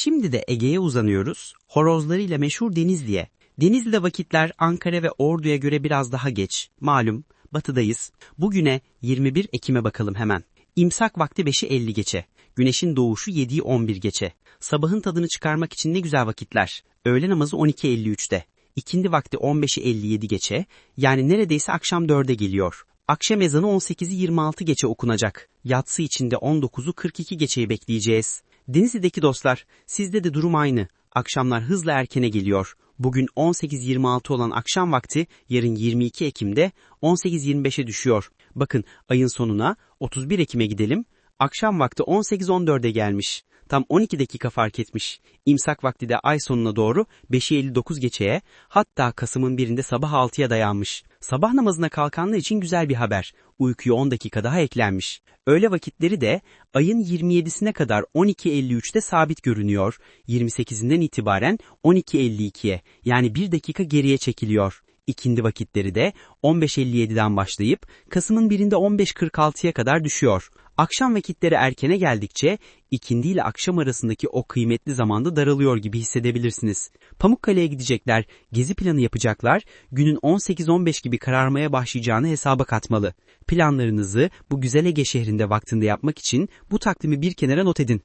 Şimdi de Ege'ye uzanıyoruz, horozlarıyla meşhur Denizli'ye. Denizli'de vakitler Ankara ve Ordu'ya göre biraz daha geç. Malum, batıdayız. Bugüne 21 Ekim'e bakalım hemen. İmsak vakti 5'i 50 geçe. Güneşin doğuşu 7'yi 11 geçe. Sabahın tadını çıkarmak için ne güzel vakitler. Öğle namazı 12.53'te. İkindi vakti 15'i 57 geçe. Yani neredeyse akşam 4'e geliyor. Akşam ezanı 18'i 26 geçe okunacak. Yatsı içinde 19'u 42 geçeyi bekleyeceğiz. Denizli'deki dostlar, sizde de durum aynı. Akşamlar hızla erkene geliyor. Bugün 18.26 olan akşam vakti yarın 22 Ekim'de 18.25'e düşüyor. Bakın ayın sonuna 31 Ekim'e gidelim. Akşam vakti 18.14'e gelmiş. Tam 12 dakika fark etmiş. İmsak vakti de ay sonuna doğru 5'i 59 geçeye hatta Kasım'ın birinde sabah 6'ya dayanmış. Sabah namazına kalkanlar için güzel bir haber. Uykuya 10 dakika daha eklenmiş. Öğle vakitleri de ayın 27'sine kadar 12.53'te sabit görünüyor. 28'inden itibaren 12.52'ye yani 1 dakika geriye çekiliyor. İkindi vakitleri de 15.57'den başlayıp Kasım'ın birinde 15.46'ya kadar düşüyor. Akşam vakitleri erkene geldikçe ikindi ile akşam arasındaki o kıymetli zamanda daralıyor gibi hissedebilirsiniz. Pamukkale'ye gidecekler, gezi planı yapacaklar, günün 18-15 gibi kararmaya başlayacağını hesaba katmalı. Planlarınızı bu güzel Ege şehrinde vaktinde yapmak için bu takvimi bir kenara not edin.